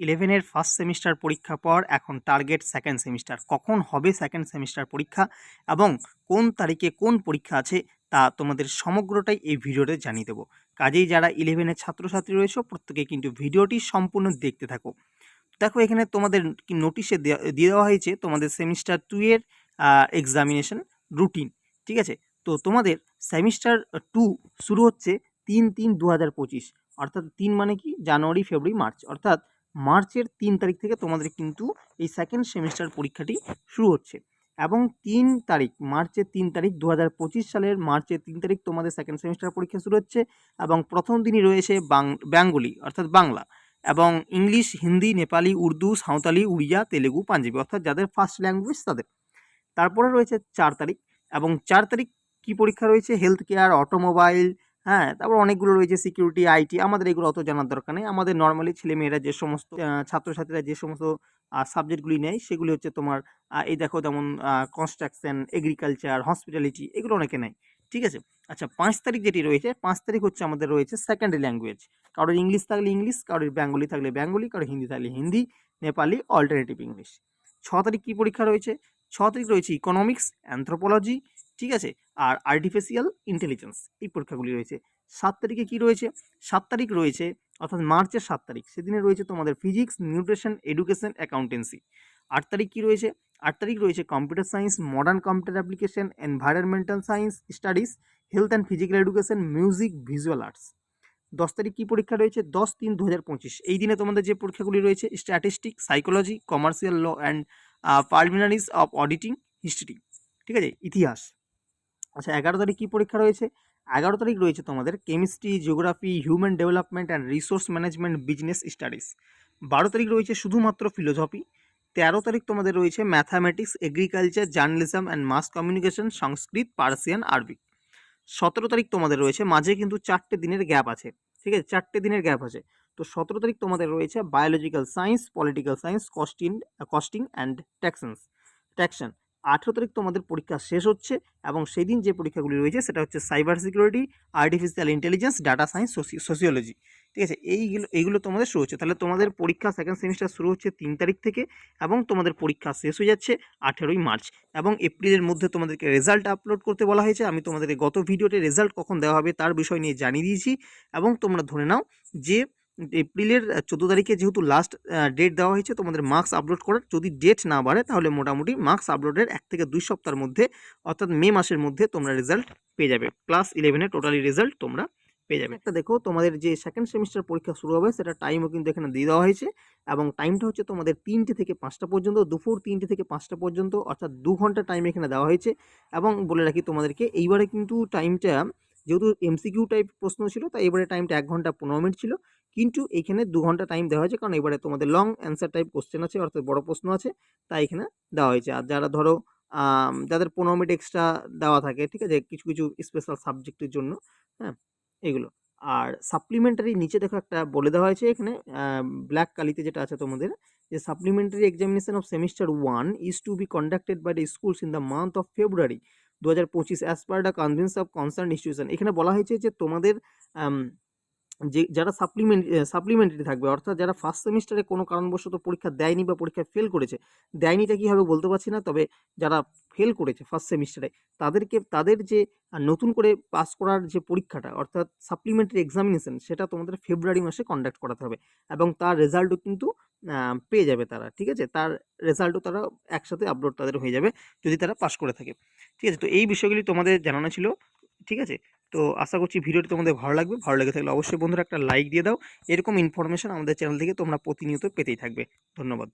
ইলেভেনের first semester পরীক্ষার পর এখন টার্গেট সেকেন্ড সেমিস্টার কখন হবে সেকেন্ড সেমিস্টার পরীক্ষা এবং কোন তারিখে কোন পরীক্ষা আছে তা তোমাদের সমগ্রটাই এই ভিডিওতে জানিয়ে দেবো। কাজেই যারা ইলেভেনের ছাত্রছাত্রী রয়েছে, প্রত্যেকে কিন্তু ভিডিওটি সম্পূর্ণ দেখতে থাকো। দেখো, এখানে তোমাদের কি নোটিশে দিয়ে দেওয়া হয়েছে তোমাদের সেমিস্টার টু এর এক্সামিনেশন রুটিন ঠিক আছে? তো তোমাদের সেমিস্টার টু শুরু হচ্ছে তিন তিন দু হাজার পঁচিশ, অর্থাৎ তিন মানে কি? January, February, March. অর্থাৎ মার্চের তিন তারিখ থেকে তোমাদের কিন্তু এই সেকেন্ড সেমিস্টার পরীক্ষাটি শুরু হচ্ছে। এবং তিন তারিখ, মার্চের তিন তারিখ দু হাজার পঁচিশ সালের মার্চের তিন তারিখ তোমাদের সেকেন্ড সেমিস্টার পরীক্ষা শুরু হচ্ছে এবং প্রথম দিনই রয়েছে বেঙ্গলি অর্থাৎ বাংলা এবং ইংলিশ, হিন্দি, নেপালি, উর্দু, সাঁওতালি, উড়িয়া, তেলেগু, পাঞ্জাবি, অর্থাৎ যাদের ফার্স্ট ল্যাঙ্গুয়েজ তাদের। তারপরে রয়েছে চার তারিখ এবং চার তারিখ কি পরীক্ষা রয়েছে? হেলথ কেয়ার অটোমোবাইল হ্যাঁ তারপর অনেকগুলো রয়েছে সিকিউরিটি আইটি আমাদের এগুলো অত জানার দরকার নেই। আমাদের নর্মালি ছেলেমেয়েরা যে সমস্ত ছাত্রছাত্রীরা যে সমস্ত সাবজেক্টগুলি নেয়, সেগুলি হচ্ছে তোমার এই দেখো যেমন কনস্ট্রাকশন এগ্রিকালচার হসপিটালিটি এগুলো অনেকে নেয়। ঠিক আছে? আচ্ছা পাঁচ তারিখ যেটি রয়েছে, পাঁচ তারিখ হচ্ছে আমাদের রয়েছে সেকেন্ডারি ল্যাঙ্গুয়েজ কারোর ইংলিশ থাকলে ইংলিশ, কারোর বেঙ্গলি থাকলে বেঙ্গলি, কারোর হিন্দি থাকলে হিন্দি, নেপালি অল্টারনেটিভ ইংলিশ ছ তারিখ কী পরীক্ষা রয়েছে? ছ তারিখ রয়েছে ইকোনমিক্স অ্যান্থ্রোপোলজি ঠিক আছে? আর আর্টিফিশিয়াল ইন্টেলিজেন্স এই পরীক্ষাগুলি রয়েছে। সাত তারিখে কি রয়েছে? সাত তারিখ রয়েছে, অর্থাৎ মার্চের সাত তারিখ। সেদিনে রয়েছে তোমাদের ফিজিক্স নিউট্রিশন এডুকেশন অ্যাকাউন্টেন্সি আট তারিখ কি রয়েছে? আট তারিখ রয়েছে computer science modern computer application environmental science studies health and physical education music visual arts দশ তারিখ কী পরীক্ষা রয়েছে? দশ তিন দু হাজার পঁচিশ। এই দিনে তোমাদের যে পরীক্ষাগুলি রয়েছে statistic psychology commercial law and preliminaries of auditing history ঠিক আছে? ইতিহাস। আচ্ছা এগারো তারিখ কী পরীক্ষা রয়েছে? এগারো তারিখ রয়েছে তোমাদের chemistry geography human development and resource management business studies বারো তারিখ রয়েছে শুধুমাত্র ফিলোসফি তেরো তারিখ তোমাদের রয়েছে mathematics agriculture journalism and mass communication Sanskrit Persian Arabic সতেরো তারিখ তোমাদের রয়েছে, মাঝে কিন্তু চারটে দিনের গ্যাপ আছে, ঠিক আছে? চারটে দিনের গ্যাপ আছে। তো সতেরো তারিখ তোমাদের রয়েছে biological science political science costing costing and taxation taxation আঠেরো তারিখ তোমাদের পরীক্ষা শেষ হচ্ছে এবং সেই দিন যে পরীক্ষাগুলি রয়েছে সেটা হচ্ছে cyber security artificial intelligence data science sociology ঠিক আছে? এইগুলো এইগুলো তোমাদের শুরু হচ্ছে। তাহলে তোমাদের পরীক্ষা সেকেন্ড সেমিস্টার শুরু হচ্ছে তিন তারিখ থেকে এবং তোমাদের পরীক্ষা শেষ হয়ে যাচ্ছে আঠেরোই মার্চ এবং এপ্রিলের মধ্যে তোমাদেরকে রেজাল্ট আপলোড করতে বলা হয়েছে। আমি তোমাদেরকে গত ভিডিওতে রেজাল্ট কখন দেওয়া হবে তার বিষয় নিয়ে জানিয়ে দিয়েছি এবং তোমরা ধরে নাও যে এপ্রিলের চোদ্দ তারিখে যেহেতু লাস্ট ডেট দেওয়া হয়েছে তোমাদের মার্কস আপলোড করার যদি ডেট না বাড়ে, তাহলে মোটামুটি মার্কস আপলোডের এক থেকে দুই সপ্তাহের মধ্যে, অর্থাৎ মে মাসের মধ্যে তোমরা রেজাল্ট পেয়ে যাবে। ক্লাস ইলেভেনের টোটালি রেজাল্ট তোমরা পেয়ে যাবে। একটা দেখো, তোমাদের যে সেকেন্ড সেমিস্টার পরীক্ষা শুরু হবে, সেটা টাইমও কিন্তু এখানে দিয়ে দেওয়া হয়েছে, এবং টাইমটা হচ্ছে তোমাদের তিনটে থেকে পাঁচটা পর্যন্ত, দুপুর তিনটে থেকে পাঁচটা পর্যন্ত, অর্থাৎ দু ঘণ্টা টাইম এখানে দেওয়া হয়েছে, এবং বলে রাখি তোমাদেরকে, এইবারে কিন্তু টাইমটা যেহেতু এমসিকিউ টাইপ প্রশ্ন ছিল, তাই এবারে টাইমটা এক ঘণ্টা পনেরো মিনিট ছিল কিন্তু এখানে দু ঘণ্টা টাইম দেওয়া হয়েছে। কারণ এবারে তোমাদের লং অ্যান্সার টাইপ কোশ্চেন আছে, অর্থাৎ বড় প্রশ্ন আছে, তাই এখানে দেওয়া হয়েছে। আর যারা ধরো যাদের পনেরো মিনিট এক্সট্রা দেওয়া থাকে, ঠিক আছে? কিছু কিছু স্পেশাল সাবজেক্টের জন্য হ্যাঁ? এগুলো। আর সাপ্লিমেন্টারি নিচে দেখো একটা বলে দেওয়া হয়েছে এখানে ব্ল্যাক কালিতে যেটা আছে তোমাদের, যে supplementary examination of semester one is to be conducted by the schools in the month of February দু হাজার পঁচিশ as per the convenience of concern institution এখানে বলা হয়েছে যে তোমাদের যে, যারা সাপ্লিমেন্ট সাপ্লিমেন্টারি থাকবে, অর্থাৎ যারা ফার্স্ট সেমিস্টারে কোনো কারণবশত পরীক্ষা দেয়নি বা পরীক্ষায় ফেল করেছে, দেয়নিটা কী হবে বলতে পারছি না, তবে যারা ফেল করেছে ফার্স্ট সেমিস্টারে তাদেরকে, তাদের যে নতুন করে পাস করার যে পরীক্ষাটা, অর্থাৎ সাপ্লিমেন্টারি এক্সামিনেশন সেটা তোমাদের ফেব্রুয়ারি মাসে কন্ডাক্ট করাতে হবে এবং তার রেজাল্টও কিন্তু পেয়ে যাবে তারা, ঠিক আছে? তার রেজাল্টও তারা একসাথে আপলোড তাদের হয়ে যাবে যদি তারা পাস করে থাকে, ঠিক আছে? তো এই বিষয়গুলি তোমাদের জানানো ছিল, ঠিক আছে? তো আশা করছি ভিডিওটি তোমাদের ভালো লাগবে। ভালো লেগে থাকলে অবশ্যই বন্ধুরা একটা লাইক দিয়ে দাও। এরকম ইনফরমেশান আমাদের চ্যানেল থেকে তোমরা প্রতিনিয়ত পেতেই থাকবে। ধন্যবাদ।